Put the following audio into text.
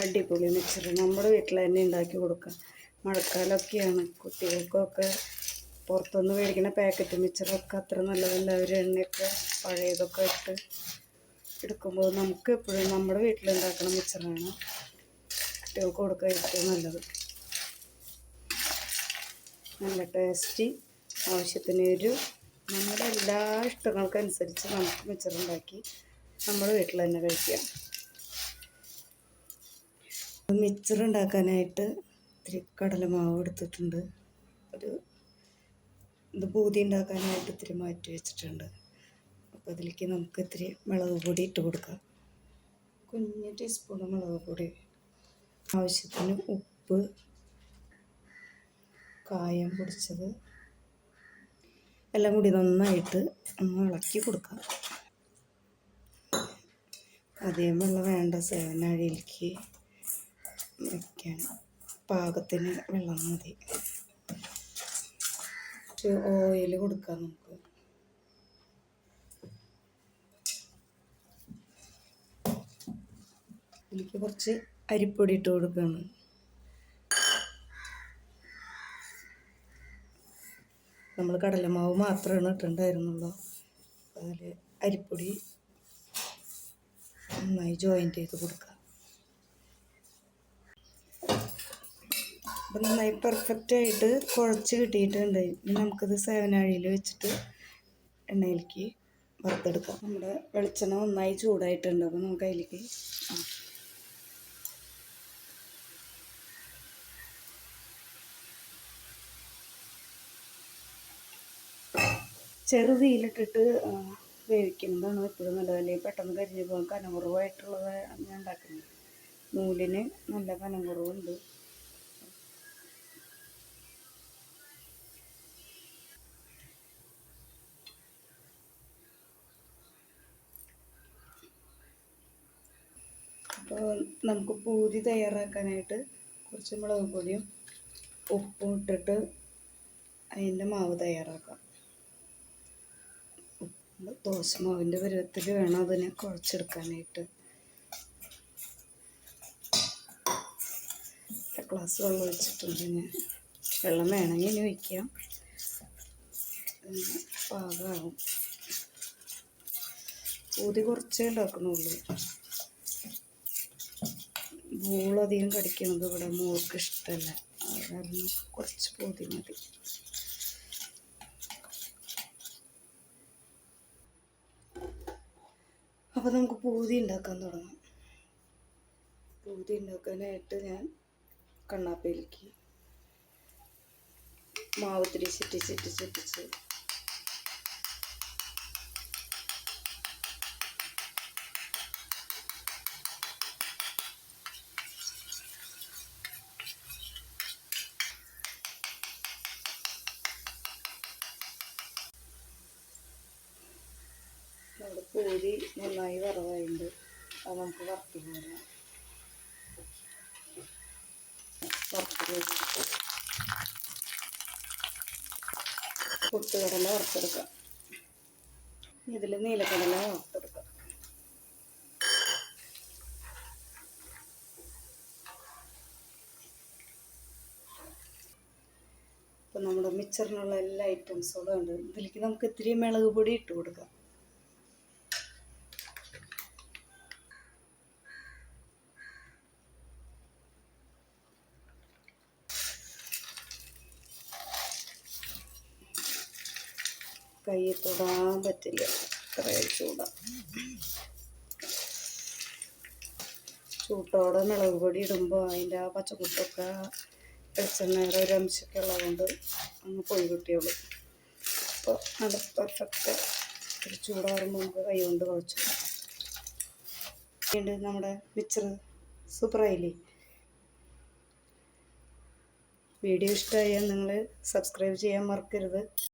അടിപൊളി മിക്സർ നമ്മുടെ വീട്ടിൽ തന്നെ ഉണ്ടാക്കി കൊടുക്കാം മഴക്കാലമൊക്കെയാണ്. കുട്ടികൾക്കൊക്കെ പുറത്തുനിന്ന് മേടിക്കുന്ന പാക്കറ്റ് മിക്സറൊക്കെ അത്ര നല്ലതല്ല. അവർ എണ്ണയൊക്കെ പഴയതൊക്കെ ഇട്ട് എടുക്കുമ്പോൾ നമുക്ക് എപ്പോഴും നമ്മുടെ വീട്ടിലുണ്ടാക്കുന്ന മിക്സറാണ് കുട്ടികൾക്ക് കൊടുക്കാൻ ഏറ്റവും നല്ലത്. നല്ല ടേസ്റ്റി ആവശ്യത്തിന് ഒരു നമ്മുടെ എല്ലാ ഇഷ്ടങ്ങൾക്കനുസരിച്ച് നമുക്ക് മിച്ചറുണ്ടാക്കി നമ്മുടെ വീട്ടിൽ തന്നെ കഴിക്കാം. മിച്ചർ ഉണ്ടാക്കാനായിട്ട് ഇത്തിരി കടലമാവ് എടുത്തിട്ടുണ്ട്. ഒരു ഇത് ബൂതി ഉണ്ടാക്കാനായിട്ട് ഇത്തിരി മാറ്റി വെച്ചിട്ടുണ്ട്. അപ്പോൾ അതിലേക്ക് നമുക്ക് ഇത്തിരി മുളക് പൊടി ഇട്ട് കൊടുക്കാം. കുഞ്ഞ് ടീസ്പൂൺ മുളക് പൊടി. ആവശ്യത്തിന് ഉപ്പ് കായം പൊടിച്ചത്. എല്ലാം കൂടി നന്നായിട്ട് ഒന്ന് ഇളക്കി കൊടുക്കാം. അതേ വെള്ളം വേണ്ട സേവനാഴിയിലേക്ക് വയ്ക്കാൻ പാകത്തിന് വെള്ളം മതി. ഓയിൽ കൊടുക്കാം നമുക്ക്. ഇതിലേക്ക് കുറച്ച് അരിപ്പൊടി ഇട്ട് കൊടുക്കണം. നമ്മൾ കടലമാവ് മാത്രമാണ് ഇട്ടുണ്ടായിരുന്നുള്ളൂ അതിൽ അരിപ്പൊടി നന്നായി ജോയിന്റ് ചെയ്ത് കൊടുക്കുക അപ്പം നന്നായി പെർഫെക്റ്റ് ആയിട്ട് കുഴച്ച് കിട്ടിയിട്ടുണ്ട്. ഇനി നമുക്കിത് സേവനാഴിയിൽ വെച്ചിട്ട് എണ്ണയിലേക്ക് വറുത്തെടുക്കാം. നമ്മുടെ വെളിച്ചെണ്ണ നന്നായി ചൂടായിട്ടുണ്ട്. അപ്പോൾ നമുക്ക് അതിലേക്ക് ചെറുതീയിലിട്ടിട്ട് വേവിക്കുന്നതാണ് എപ്പോഴും നല്ലത്. അല്ലെങ്കിൽ പെട്ടെന്ന് കരിഞ്ഞു പോകാൻ കനം കുറവായിട്ടുള്ളത് ഞാൻ ഉണ്ടാക്കുന്നത്. നൂലിന് നല്ല കനം നമുക്ക് പൂരി തയ്യാറാക്കാനായിട്ട് കുറച്ച് മുളക് പൊടിയും ഉപ്പും ഇട്ടിട്ട് അതിന്റെ മാവ് തയ്യാറാക്കാം. ദോശമാവിന്റെ പരുവത്തിൽ വേണം അതിനെ കുഴച്ചെടുക്കാനായിട്ട്. ഗ്ലാസ് വെള്ളം ഒഴിച്ചിട്ടുണ്ട് ഞാൻ വെള്ളം വേണമെങ്കിൽ ഇനി ഒഴിക്കാം. പാകമാകും ഊതി കുറച്ചേ ഉണ്ടാക്കണുള്ളൂ ബോളധികം കടിക്കുന്നത് ഇവിടെ മോൾക്ക് ഇഷ്ടമല്ല അതായിരുന്നു കുറച്ച് പൊതി മതി. അപ്പോൾ നമുക്ക് പൂതി ഉണ്ടാക്കാൻ തുടങ്ങാം. പൂതി ഉണ്ടാക്കാനായിട്ട് ഞാൻ കണ്ണാപ്പയിലേക്ക് മാവ് തിരി ചുറ്റി ചുറ്റി ചുറ്റിച്ച് നമ്മുടെ പൂരി നന്നായി വറവായിട്ടുണ്ട് അത് നമുക്ക് വറുത്ത് പോരാം. വറുത്ത് പൊട്ടുകടല വറുത്തെടുക്കാം. ഇതിൽ നീലക്കടല വറുത്തെടുക്കാം. ഇപ്പം നമ്മുടെ മിച്ചറിനുള്ള എല്ലാ ഐറ്റംസുകളും ഉണ്ട് ഇതിലേക്ക് നമുക്ക് ഇത്തിരി മുളക് പൊടി ഇട്ട് കൊടുക്കാം. കൈ തൊടാൻ പറ്റില്ല. അത്ര ചൂടാ. ചൂട്ടോടെ മുളക് പൊടി ഇടുമ്പോൾ അതിന്റെ ആ പച്ചക്കുട്ടൊക്കെ വെളിച്ചെണ്ണയുടെ ഒരു അംശമൊക്കെ ഉള്ളതുകൊണ്ട് അങ്ങ് പോയി കിട്ടിയുള്ളൂ അപ്പോൾ നല്ല പെർഫെക്റ്റ് ഒരു ചൂടാറുമ്പോൾ നമുക്ക് കൈ കൊണ്ട് കുഴച്ചു വീണ്ടും നമ്മുടെ മിച്ചർ സൂപ്പറായില്ലേ വീഡിയോ ഇഷ്ടമായാൽ നിങ്ങൾ സബ്സ്ക്രൈബ് ചെയ്യാൻ മറക്കരുത്.